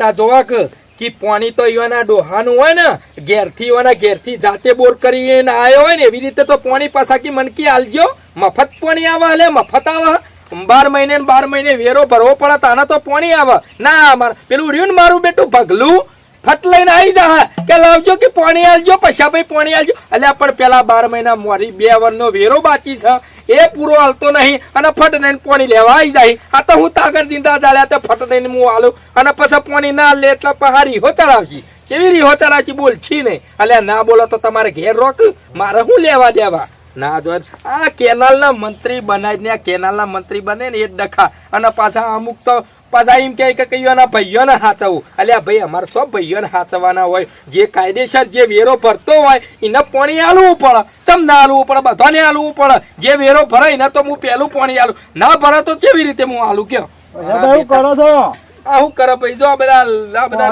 બેટા જોવા કે પાણી તો ઈવાના ડોહાનું હોય ને, ઘેરથી ઈવાના ઘેરથી જાતે બોર કરીને આવ્યો હોય ને, એવી રીતે તો પાણી પાછા મનકી આલજો. મફત પાણી આવે એટલે મફત આવે. બાર મહિને બાર મહિને વેરો ભરવો પડે, તાના તો પાણી આવે. ના, માર, પેલું રહ્યું ને મારું બેટું ભગલું? ફટ લઈને આવી જા. કે લાવજો કે પાણી આલજો, પૈસા ભાઈ પાણી આલજો. એટલે પણ પેલા બાર મહિના મોરી બે વર્ષનો વેરો બાકી છે. એ પૂરો હાલતો નહીં. અને ફટ દઈને પાણી લેવા આવી જાય. આ તો હું તાગર દીંદા ચાલ્યા તો ફટ દઈને હું હાલું. અને પછી પાણી ના લે એટલે પહારી હો ચડાવશી કેવી રીહો ચડાવશી બોલ, છી નહીં અલ્યા, ના બોલો તો તમારે ઘેર રોક. મારે હું લેવા દેવા? ના જો, આ કેનાલ ના મંત્રી બનાવીને ને કેનાલ ના મંત્રી બને ને એ ડખા. અને પાછા અમુક તો પાછા એમ કે કઈઓના ભાઈઓને હાચવવું અલ્યા ભાઈ અમારે સો ભાઈઓને હાચવવાના હોય. જે કાયદેસર જે વેરો ભરતો હોય એને પાણી આલવું પડે. તમને આલવું પડે બધાને આલવું પડે. જે વેરો ભરે એને તો હું પહેલું પાણી આલું. ના ભરે તો કેવી રીતે હું આલું કયો? કરો છો? હું કરે ભાઈ? જો આ બધા આ બધા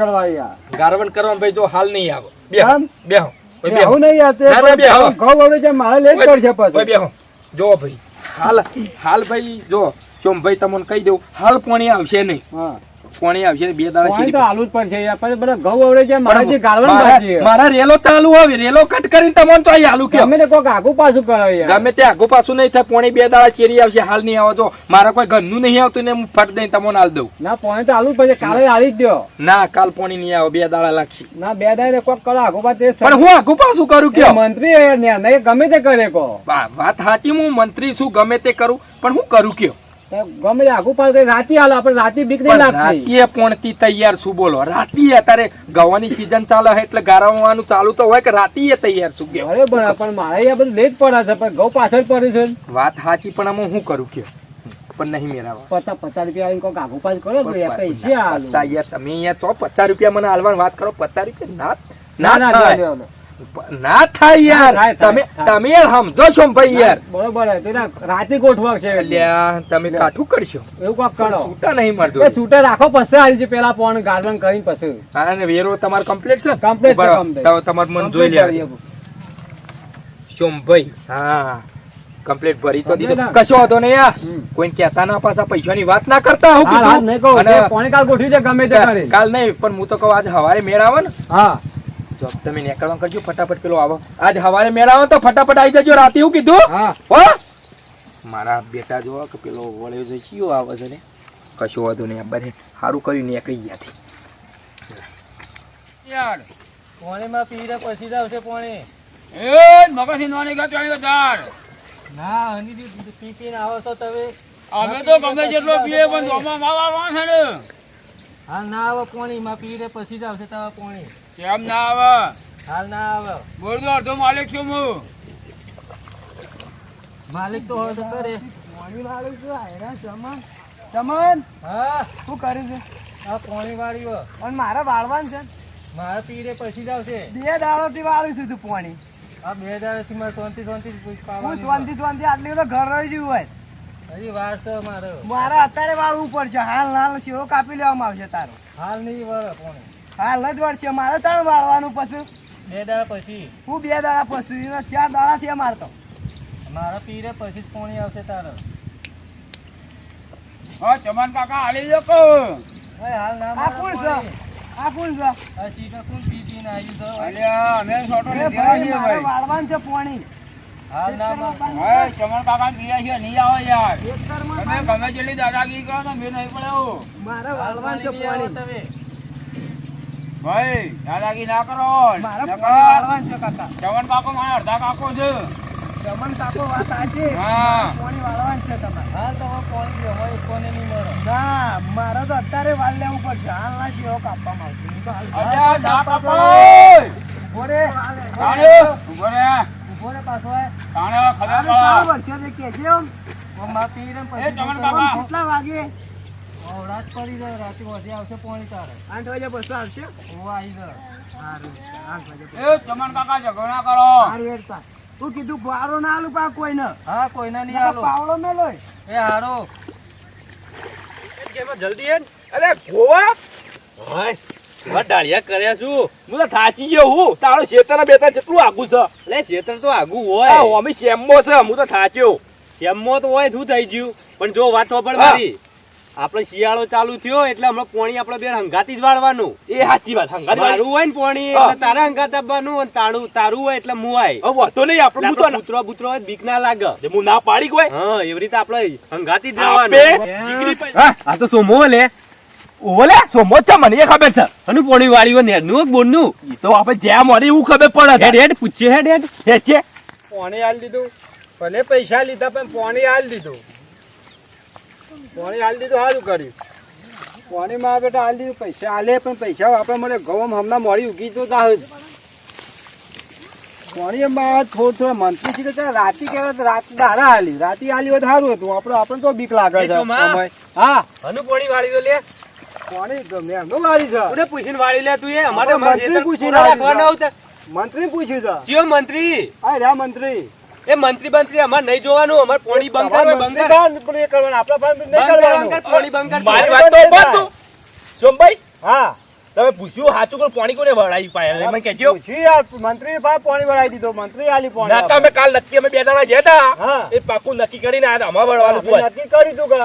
કરવા ગારવણ કરવા ભાઈ જો હાલ નહીં આવો. બેહો બેહો બેહો. નહીં યાર તે ના, ના, બે ઘઉં વળે છે મારે લેટ પડશે પછી. બેહો. જો ભાઈ હાલ હાલ ભાઈ જો. ચોમ ભાઈ તમને કહી દઉં હાલ પાણી આવશે નહીં. પાણી આવશે બે દાડા પાણી તો આલુ જ પડશે યાર. પછી બધા ઘઉં આવડે છે મારે જે ગાળવણ મારા- મારા રેલો ચાલુ આવે રેલો કટ કરીને તમને તો અહીં હાલું કે ગમે તે આગુ પાછું કરો યાર. ગમે તે આગુ પાછું નહીં થાય પાણી બે દાડા ચેરી આવશે હાલ નહીં આવો જો મારા કોઈ ઘરનું નહીં આવતું ને હું ફટ દઈને તમને હાલ દઉં. ના પાણી તો આલુ જ પડશે. કાલે આલી જ દો ના કાલ પાણી નહીં આવે બે દાડા લાગશે. ના બે દાડે કોક કરો આગુ પાછું પણ હું આગુ પાછું કરું કે મંત્રી ને ગમે તે કરે કો વાત સાચી હું મંત્રી છું ગમે તે કરું પણ હું કરું કયો? ગમે તે આગુ રાતી હાલો આપણે રાતી બીક નહીં લાગતી. રાતીએ પોણતી તૈયાર શું બોલો? રાતીએ અત્યારે ગવાની સીઝન ચાલે એટલે ગારવાનું ચાલુ તો હોય કે રાતીએ તૈયાર શું કયો બરાબર પણ મારે બધું લેટ પડે છે પણ ઘઉં પાછળ પડે છે. વાત સાચી પણ આમાં હું કરું કે પણ નહીં મેળાવા પચાસ પચાસ રૂપિયા આવીને કોક આગુ પાછું કરો પૈસે તમે અહીંયા ચો પચાસ રૂપિયા મને હાલવાની વાત કરો પચાસ રૂપિયા ના ના ના. ના થાય યાર. તમે તમે યાર સમજો છો ભાઈ યાર. બરોબર રાતે ગોઠવા છે અલ્યા તમે કાઠું કરશો. એવું કોક કરો. છૂટા નહીં મળતો છૂટા રાખો પછી આવી પેલા પણ ગાર્ડન કરીને પછી. હા ને વેરો તમારો કમ્પ્લીટ છે? કમ્પ્લીટ છે, તમારે મને જોઈ લે કરીએ. સોમભાઈ હા. કમ્પ્લીટ ભરી તો દીધો. કશો હતો ને યાર હમ. કોઈ કહેતા ના પાછા પૈસાની વાત ના કરતા હું કહું. અને કાલ ગોઠવી છે ગમે તે કાલ નહીં પણ હું તો કહું આજ હવારે મેળ આવે ને. હા. જો તમે નીકળવા કરજો ફટાફટ પેલો આવો. આજ હવારે મેળ આવે તો ફટાફટ આવી જજો રાતે એવું કીધું? હા. હો? મારા બેટા જો કે પેલો વળ્યો છે કયો આવે છે ને? કશું વધુ નહીં બને સારું કર્યું નીકળી ગયા થી યાર પોણીમાં પીરે પછી આવશે પોણી. એ મગજની નોની ગત વાળી વધાર ના હની પી પીને આવો તો તમે. અમે તો ગમે જેટલો પીએ પણ દોમાં માવા વાં છે ને. હાલ ના આવે પોણીમાં પીરે પછી જ આવશે તવા પોણી. કેમ ના આવે? હાલ ના આવે. બોલ દો અડધો માલિક છું હું. માલિક તો હોય તો કરે. પોણી વાળું શું આયરા ચમન ચમન હા. શું કર્યું છે? આ પોણી વાળી હો. અને મારે વાળવાનું છે? મારે પીરે પછી જ આવશે. બે દાડોથી વાળું છું તું પોણી. આ બે હજાર મારે શાંતિ શાંતિ હું શાંતિ શાંતિ આટલી તો ઘર રહી ગયું હોય. હજી વાર છે મારે. મારે અત્યારે વાળવું છે હાલ હાલ શેરો કાપી લેવામાં આવશે તારો. હાલ નહીં વાળો પોણી. હાલ જ વળશે મારે તાણ વાળવાનું પછી. બે દાડા પછી. હું બે દાડા પછી ચાર દાડા થયા મારે તો. મારા પીરે પછી જ પોણી આવશે તારે. હા ચમન કાકા હાલી જો કહો હાલ ના આ કોણ છે? આ કોણ છે? આ ચીકા કોણ પી પીને આવ્યું છે અલ્યા અમે છોટો એ ભાઈ છીએ વાળવાનું છે પોણી. હાલ ના મારે. હા ચમન કાકા પીએ છે નહીં આવે યાર. તમે ગમે જેટલી દાદાગીરી કરો તો મેં નહીં પડ્યો. મારે વાળવાનું છે પોણી. તમે. ભાઈ દાદાગીરી ના કરો છે કાકા. મારા અડધા કાકો છે. ચમન કાકો વાત હા. પોણી વાળવાનું છે તમારે હા તો પોણી હોય કોને નહીં મળો. ના મારે તો અત્યારે વાળ લેવું પડશે. હાલ ના કાપવામાં આવશે. નહીં તો હાલ ના કાપો ઊભો રે. ઊભો રે. ઊભો રે પાછો. તાણે ખબર પડે. વર્ષે તે કહેજે આમ. મારા પીરે પછી કેટલા વાગે? રાત પડી જાય રાતે વધે આવશે પોણી તારે. આઠ વાગે બસ આવશે? હું આવી જાય સારું આઠ વાગે એ ચમન કાકા ઝઘડો કરો. સારું હેડતા. તું કીધું પારો ના આલું પા કોઈ ને હા કોઈના નહીં નકર આલો. પાવડો મેલો એ હારો. જલ્દી એન અરે ગોવા? હાય કર્યા છું. હું તો થાચી ગયો હું. તારો શેતરના બેતા જેટલું આગું છે. એટલે શેતર તો આગું હોય. અમે સેમ્બો છે હું તો થાચ્યો. સેમ્બો તો હોય શું થઈ ગયું? પણ જો વાત તો પણ મારી. આપણે શિયાળો ચાલુ થયો એટલે હમણાં પોણી આપણે બે હંગાતી જ વાળવાનું. એ સાચી વાત હંગાત મારું હોય ને પોણી એટલે તારે હંગાત આપવાનું અને તારું તારું હોય એટલે હું આય. હવે વાંધો નહીં આપણે કૂતરો બૂતરો હોય બીક ના લાગે. ને હું ના પાડી કોઈ? હા એવી રીતે આપણે હંગાતી જ હા. આ તો સોમો લે. ઓલે સોમો છે મને એ ખબર છે. અનુ પોણી વાળી હોય નેરનું બોનનું? નું તો આપણે જ્યાં મળે એવું ખબર પડે હેડ હેડ પૂછીએ હેડ હેડ. હે છે. પોણી આલી દીધું. ભલે પૈસા લીધા પણ પોણી આલી દીધું. પોણી હાલ દીધું સારું કર્યું પોણી માં બેટા હાલ દીધું પૈસા હાલે પણ પૈસા વાપરે મને ગવમ હમણાં મળી ઉગી તો ના હોય. પાણી માં થોડું થોડું મંત્રી છે કે રાતી કહેવાય રાત દારા હાલી. રાતી હાલી હોય તો સારું હતું આપણે આપણને તો બીક લાગે છે. હા. હનુ પાણી વાળી લે. પાણી ગમે એમનું વાળી છે. કોને પૂછીને વાળી લે તું એ? અમારે મંત્રી પૂછી પૂછીને. મંત્રી પૂછ્યું છે. મંત્રી હા રહ્યા મંત્રી એ મંત્રી મંત્રી અમારે નહીં જોવાનું અમારે પોણી બંગાર બંગાર પણ એ કરવાનું આપણા પાસે નહીં કરવાનું. પોણી બંગાર મારી વાત તો બંધ તું. સોમભાઈ હા. તમે પૂછ્યું સાચું કોણ પાણી કોને વળાવી પાયા? મને કહેજો. પૂછ્યું યાર મંત્રી પાસે પાણી ભરાઈ દીધો. મંત્રી આલી પાણી ના તમે કાલ નક્કી અમે બે જણા જતા હા. એ પાકું નક્કી કરીને આ અમાર વળવાનું નક્કી કરી તું કે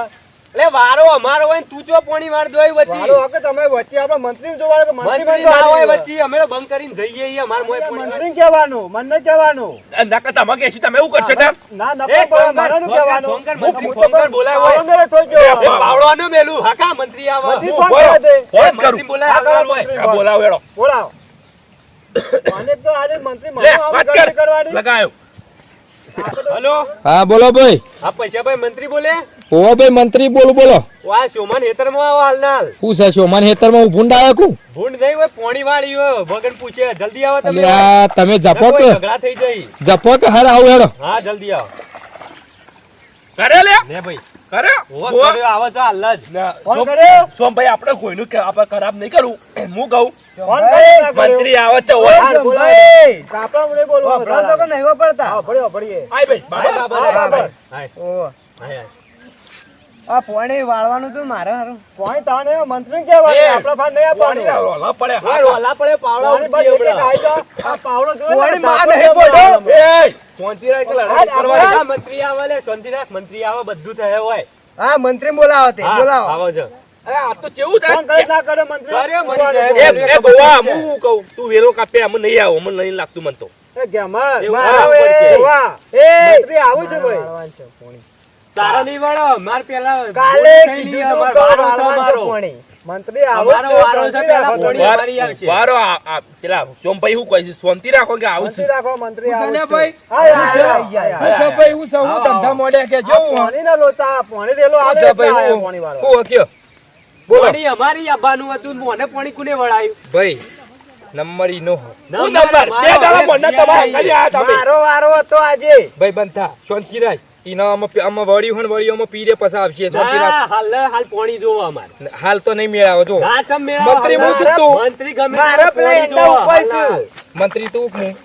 એટલે વારો અમારો હોય ને તું ચો પોણી વાર જોઈ વચ્ચે વારો હકે તમે વચ્ચે આપણે મંત્રી જોવા કે મંત્રી ના હોય વચ્ચે અમે બંધ કરીને જઈએ અમાર મોય મંત્રી કહેવાનું મને કહેવાનું નકા તમે કે તમે એવું કરશો તેમ? ના નકા મારે નું કહેવાનું મંત્રી ફોન ભોંકર બોલાય હોય. મેરે થોઈ ગયો. એ પાવડો ને મેલું હકા મંત્રી આવા મંત્રી ફોન કરે દે ફોન કરું. બોલાય હા, આગળ કરો હોય. મંત્રી. આ બોલાવો એડો. બોલાવ મને તો આજે મંત્રી મને કરવાની લગાયો. હેલો હા બોલો ભાઈ હા પૈસા ભાઈ મંત્રી બોલે ઓ ભાઈ મંત્રી બોલો બોલો. વાહ સોમાન હેતરમાં આવો હાલ ના છે સોમાન હેતરમાં હું ભૂંડ કું? ભૂંડ નહીં હોય પોણી વાળી હોય. ભગન પૂછે. જલ્દી આવો તમે આ તમે જપો કોઈ કે? ઝઘડા થઈ જાય. જપો કે હાર આવું હેડો? હા જલ્દી આવો. કરે લે લે ભાઈ. કરે હોવા કર્યો આવો છો હાલ જ. ફોન કર્યો? સોમભાઈ આપણે કોઈનું કે આપણે ખરાબ નહીં કરું. હું કહું. ફોન કર્યો? મંત્રી આવે કાપડા મને બોલવા. આય ભાઈ હાય બાબા. બાબા, હા, હાય, બાબા. આ પોણે વાળવાનું તો મારે હારું. પોણે તાણે મંત્રી કે વાળે આપણા ભાગ નહીં આપવાનું. પાણી રોલા પડે હા, રોલા પડે પાવડા ઉડી એક આઈ જાઓ. આ પાવડો જો પોણે માં નહીં પડો. એ પહોંચી રાખ લડાઈ. હા, મંત્રી આવે લે શાંતિ રાખ મંત્રી આવે બધું થયે હોય હા મંત્રી બોલાવો તે બોલાવો આવો જો અરે આ તો કેવું ફોન કરે ના કરે મંત્રી. એ ગોવા હું કહું તું વેલો કાપે અમને નહીં આવો મને નહીં લાગતું મન તો એ ગેમર, આવું એ, ગોવા. એ મંત્રી આવું છે ભાઈ તારા નહીં વાળો માર પેલા કાલે કીધું નહીં, તું અમારો તો વારો છે વાળવાનું છે અમારો. પોણી. મંત્રી આવું વારો છે, પેલા પોણી મારી આવશે. વારો આ આ પેલા સોમભાઈ શું કહે શાંતિ રાખો કે આવું છું? રાખો મંત્રી આવું ભાઈ? હા, યા. હું ધંધા મોડ્યા કે આ જોઉં ના લોચા, પોણી રેલો આવે ભાઈ હું પોણી વાળો. હું કયો બોલો. અમારી આવવાનું હતું મને પોણી કોને વળાયું? ભાઈ નંબર ઈ નો હું નંબર? બે દાડા મને તમારા મારો વારો હતો આજે. ભાઈ બંધા શાંતિ રાખ. ઈનો આમાં પી- આમાં હોય ને વળી આમાં પીરે પછી આવશે શાંતિ રાખ ના, હાલ હાલ પોણી જોવો અમારે. હાલ તો નહીં મેળાવો જો. ના સમ મેળવો, મંત્રી હું શું તું? મંત્રી ગમે મારા ત્યારે પેલા પોણી એંડા જોવો, ઉપર હાલ છું. હાલ. મંત્રી તું હું?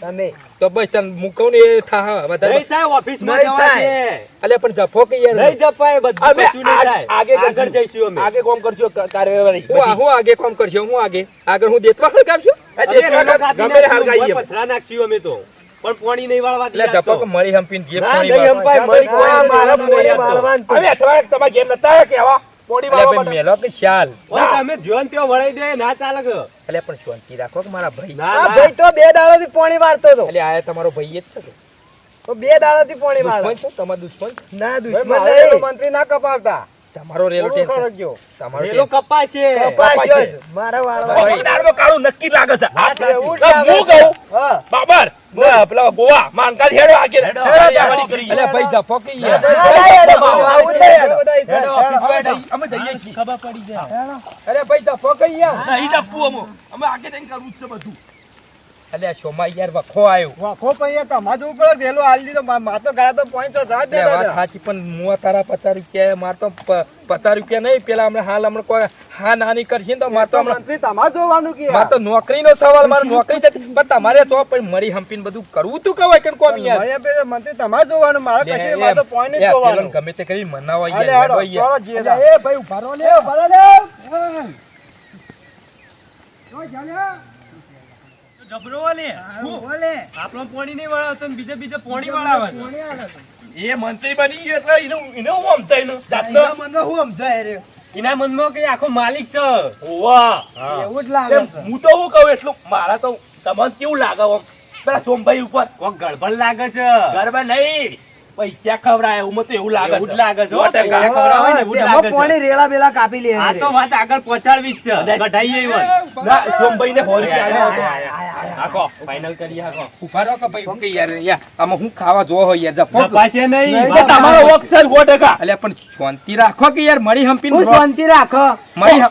તમે. તો બસ તને મૂકવું ને એ થા નહીં થાય ઓફિસમાં નહીં જવા થાય. અલે પણ જફો કે યાર? નહીં જપાય બધું અમે આગ- આગળ. જઈશું અમે. આગે કોમ કરશો કાર્યવાહી. હું હું આગે કોમ કરશો હું આગે. આગળ હું દેતવા કાપી ગમે પથરા નાખ્યું અમે તો. પણ પોણી નહીં વાળવા એટલે ધપક મળી હંપીને જે ના, પોણી નહીં હંપાય, મળી કોઈ મારા આપતો. વાળવાનું તું. હવે અઠવાડિયે તમારે ઘેર નતા કેવા વાળવા. મેલો કે શાલ તમે વળાઈ દે ના ચાલે કે. એટલે પણ શાંતિ રાખો કે મારા ભાઈ. ના, ભાઈ તો બે દાડાથી પોણી વાળતો હતો. એટલે આયા તમારો ભાઈ જ છે તો બે દાડાથી પોણી વાળો. તમારો દુશ્મન ના દુશ્મન મંત્રી ના કપાવતા. તમારો રેલો ટેન્શન. તમારો રેલો કપાય છે. કપાય છે. મારા વાળવા દારૂમાં કાળો નક્કી લાગે છે. આ હું કહું હા. બાબર પેલા ગોવા માનકા હેડો આગે ભાઈ અમે જઈએ- છીએ. ખબર પડી જાય અરે ભાઈ જફો કે યાર નહીં જપવું અમે આગે જઈને કરવું છે બધું. અલ્યા શોમાં યાર વખો આવ્યો વખો પૈયા તમારે જવું ઉપર વહેલો હાલી દીધો. મા- તો ગયા તો પોઈન્ટ તો જા જ અલ્યા વાત સાચી પણ મુઆ તારા પચાસ રૂપિયા માર તો પચાર પચાસ રૂપિયા નહીં પેલા હમણાં હાલ હમણાં કોઈ હા નાની કરશે તો માર તો મંત્રી તમારે જોવાનું કે માર તો નોકરીનો સવાલ મારે નોકરી જતી પણ તમારે તો પણ મરી હંપીને બધું કરવું તું કહેવાય કે કોમ યાર? મંત્રી તમારે જોવાનું મારે લે, માર તો પોઈન્ટ જ જોવાનું. ગમે તે કરી મનાવા યાર, યાર. એ ભાઈ ઊભા રહો લે. એ, ભલે લે. જબરો લે આપણો પોણી નહીં વળાવતો ને બીજે બીજે પોણી વળાવે છે. એ મંત્રી બની ગયો એટલે એનું એને હું આમતા એનું? જાતનો? એના મનમાં કઈ આખો માલિક છે. ઓવા એવું જ લાગે હું તો હું કહું એટલું મારા તો તમને કેવું લાગે પેલા સોમભાઈ ઉપર. કોક ગડબડ લાગે છે. ગરબા નહીં. પૈસા ખવડાય? હું તો એવું લાગે એવું લાગે છે. ટકા. પૈસા ખવડાવે ને એવું લાગે છે. રેલા બેલા કાપી લે આ તો વાત આગળ પહોંચાડવી જ છે. કઢાઈએ ઈવન. ના, સોમભાઈને ફોન કર્યો હતો. આખો ફાઇનલ કરી આખો ઊભા રહો કે ભાઈ, હું કે યાર, યાર, આમાં હું ખાવા જો હોય યાર, જફો પાસે નહીં. તમારો ઓક્સર છે ટકા. એટલે પણ શાંતિ રાખો કે યાર મરી હંપી હું શાંતિ રાખો. મરી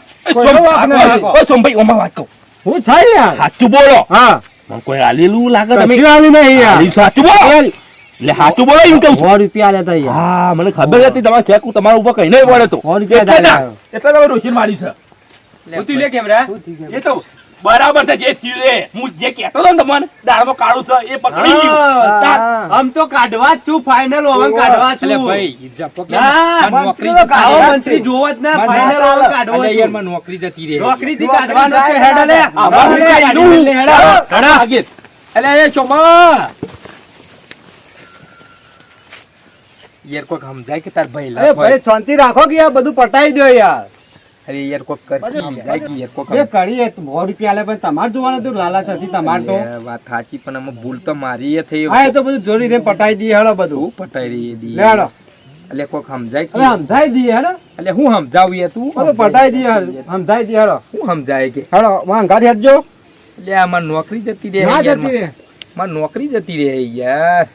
સોમભાઈ, ઓમાં વાત કહું. હું છે યાર. સાચું બોલો. હા. મને કોઈ આલેલું લાગે તમે. આલી નહીં યાર. સાચું બોલો. એટલે સાચું બોલો એમ કહું છું. સો રૂપિયા લેતા હા મને ખબર હતી તમારા ચેક તમારા ઉપર કઈ નહીં પડે તો. સો રૂપિયા એટલે તમે ડોશીને માર્યું છે. ઉતી લે કેમેરા. એ તો બરાબર છે જે થયું એ. હું જે કહેતો હતો ને તમને દાળમાં કાળું છે એ પકડી ગયું. આમ તો કાઢવા જ છું ફાઇનલ ઓવર કાઢવા છું. ભાઈ નોકરી કાઢવા રહે. મંત્રી જોવો જ ના ઓવન ચાલે. કાઢવો. યાર મને નોકરી જતી રહે. નોકરી કાઢવાનો છે જાય હેડ લે હેડા. હેડ નોકરી હેડ કાઢ્યું. હેડ. લે હેડ ઘણા વાગે. અલે એ શોમા યાર કોક સમજાય કે તાર ભાઈ લાખ ભાઈ શાંતિ રાખો કે યાર બધું પટાઈ દો યાર. અરે યાર કોક કર સમજાય કે યાર કોક બે કરીએ તો સો રૂપિયા લે પણ તમારે જોવાનું તો લાલચ હતી તમાર તો. વાત સાચી પણ અમે ભૂલ તો મારી એ થઈ હા એ તો બધું જોડી દે પટાઈ દઈએ હેડો બધું. પટાઈ રહી દી. હેડો. એટલે કોક સમજાય કે સમજાઈ દઈએ હેડો. એટલે હું સમજાવું યાર તું? પટાઈ દઈએ. સમજાઈ દઈએ હેડો. હું સમજાય કે? હેડો વાંઘા હેડજો એટલે આમાં નોકરી જતી રહે ના જતી માં નોકરી જતી રહે યાર.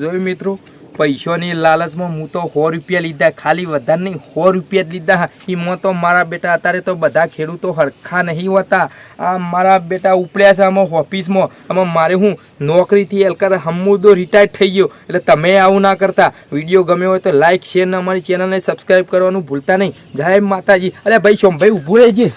જોયું મિત્રો? પૈસાની લાલચમાં હું તો સો રૂપિયા લીધા, ખાલી વધારે નહીં, સો રૂપિયા જ લીધા. એમાં તો મારા બેટા અત્યારે તો બધા ખેડૂતો હરખા નહીં હોતા. આ મારા બેટા ઉપડ્યા છે આમાં ઓફિસમાં. આમાં મારે હું નોકરીથી એલકાર હમુદો રિટાયર થઈ ગયો. એટલે તમે આવું ના કરતા. વીડિયો ગમ્યો હોય તો લાઇક શેર અમારી ચેનલને સબસ્ક્રાઈબ કરવાનું ભૂલતા નહીં. જય માતાજી. અરે ભાઈ શોમ ભાઈ ઊભું રહેજે.